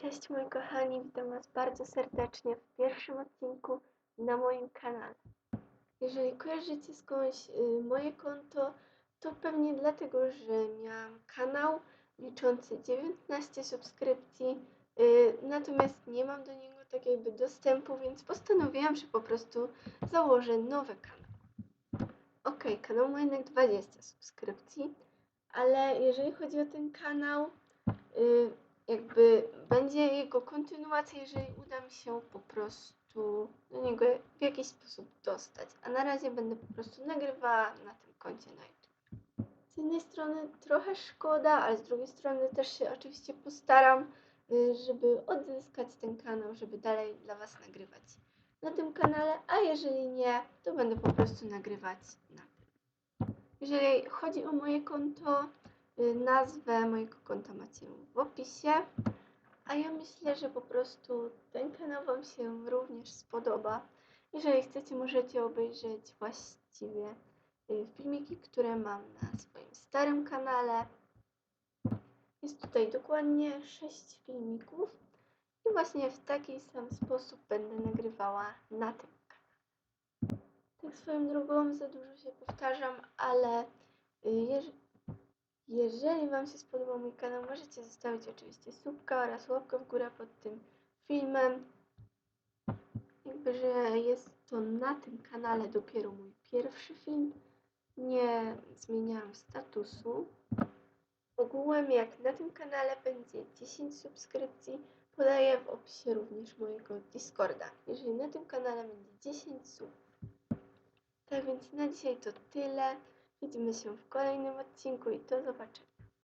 Cześć moi kochani, witam Was bardzo serdecznie w pierwszym odcinku na moim kanale. Jeżeli kojarzycie skądś y, moje konto, to pewnie dlatego, że miałam kanał liczący 19 subskrypcji, y, natomiast nie mam do niego tak jakby dostępu, więc postanowiłam, że po prostu założę nowy kanał. Ok, kanał ma jednak 20 subskrypcji, ale jeżeli chodzi o ten kanał, y, jakby będzie jego kontynuacja, jeżeli uda mi się po prostu do niego w jakiś sposób dostać. A na razie będę po prostu nagrywała na tym koncie na YouTube. Z jednej strony trochę szkoda, ale z drugiej strony też się oczywiście postaram, y, żeby odzyskać ten kanał, żeby dalej dla Was nagrywać na tym kanale, a jeżeli nie, to będę po prostu nagrywać na tym. Jeżeli chodzi o moje konto, nazwę mojego konta macie w opisie. A ja myślę, że po prostu ten kanał Wam się również spodoba. Jeżeli chcecie, możecie obejrzeć właściwie y, filmiki, które mam na swoim starym kanale. Jest tutaj dokładnie 6 filmików i właśnie w taki sam sposób będę nagrywała na tym kanale. Tak swoją drogą za dużo się powtarzam, ale y, jeżeli jeżeli Wam się spodobał mój kanał, możecie zostawić oczywiście subka oraz łapkę w górę pod tym filmem. Jakby, że jest to na tym kanale dopiero mój pierwszy film. Nie zmieniałam statusu. Ogółem, jak na tym kanale będzie 10 subskrypcji, podaję w opisie również mojego Discorda. Jeżeli na tym kanale będzie 10 sub. Tak więc na dzisiaj to tyle. Widzimy się w kolejnym odcinku i do zobaczenia.